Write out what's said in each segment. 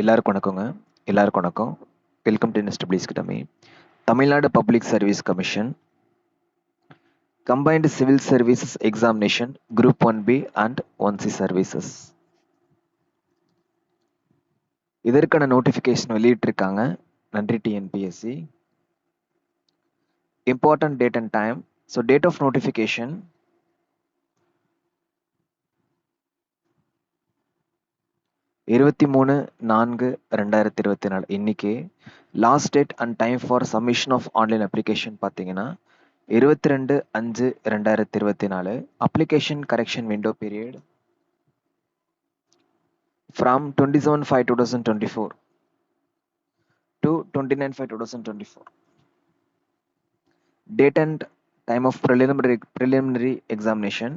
எல்லாருக்கும் வணக்கங்க. எல்லாருக்கும் வணக்கம். Welcome to இன்ஸ்டபிளிஸ் கிட்டமே Tamil Nadu public service commission combined civil services examination group one B and one C services இதற்கான notification வெளியிட்டிருக்காங்க. நன்றி TNPSC important date and time so date of notification இருபத்தி மூணு நான்கு ரெண்டாயிரத்தி இருபத்தி நாலு. இன்னைக்கு last date and time for submission of online application பார்த்தீங்கன்னா இருபத்தி ரெண்டு அஞ்சு ரெண்டாயிரத்தி இருபத்தி நாலு. Application correction window period from twenty seven five two thousand twenty four to twenty nine five two thousand twenty four date and time of preliminary preliminary examination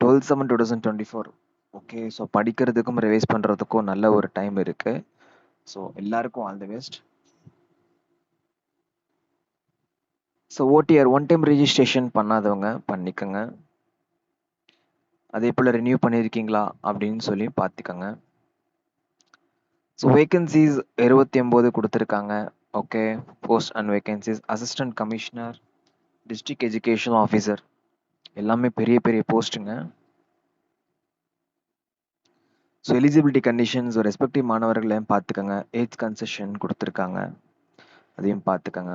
twelve seven two thousand twenty four okay so படிக்கிறதுக்கும் revise பண்ணுறதுக்கும் நல்ல ஒரு time இருக்கு. So எல்லாருக்கும் all the best so OTR one time registration பண்ணாதவங்க பண்ணிக்கோங்க. அதே போல் renew பண்ணியிருக்கீங்களா அப்படின்னு சொல்லி பார்த்துக்கோங்க. ஸோ வேகன்சிஸ் இருபத்தி ஒம்பது கொடுத்துருக்காங்க. Okay post and vacancies assistant commissioner district education officer எல்லாமே பெரிய பெரிய போஸ்ட்டுங்க ஸோ எலிஜிபிலிட்டி கண்டிஷன்ஸ் ரெஸ்பெக்டிவ் மாணவர்களையும் பார்த்துக்கோங்க. ஏஜ் கன்செஷன் கொடுத்துருக்காங்க. அதையும் பார்த்துக்கோங்க.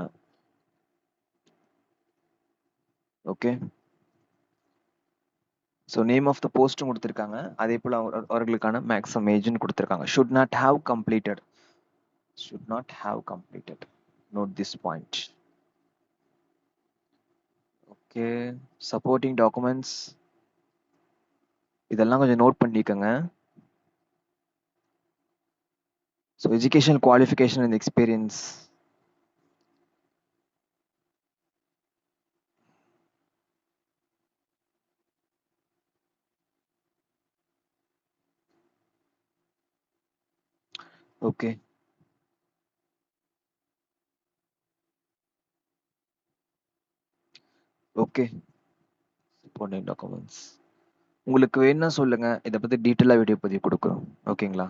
Okay so name of the போஸ்ட்டும் கொடுத்துருக்காங்க. அதே போல் அவர்களுக்கான மேக்ஸிமம் ஏஜ்னு கொடுத்துருக்காங்க. Should not have completed should not have completed note this point okay supporting documents இதெல்லாம் கொஞ்சம் நோட் பண்ணிக்கோங்க. So educational qualification and experience. Okay. Okay supporting documents உங்களுக்கு வேணும்னா சொல்லுங்க இதை பத்தி டீட்டெயிலாக வீடியோ பதிவு கொடுக்குறோம் ஓகேங்களா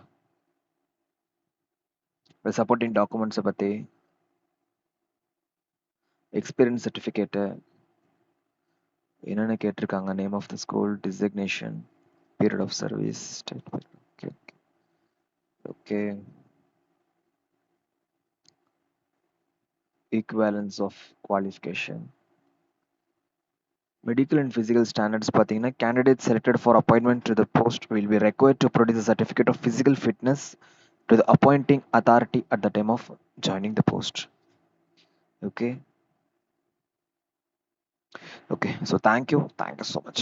சப்போர்ட்டிங் டாக்குமெண்ட்ஸை பற்றி எக்ஸ்பீரியன்ஸ் சர்டிஃபிகேட்டு என்னென்ன கேட்டிருக்காங்க name of the school designation period of service okay okay equivalence of qualification medical and physical standards பார்த்தீங்கன்னா candidate selected for appointment to the post will be required to produce certificate of physical fitness to the appointing authority at the time of joining the post. Okay? Okay so thank you. Thank you so much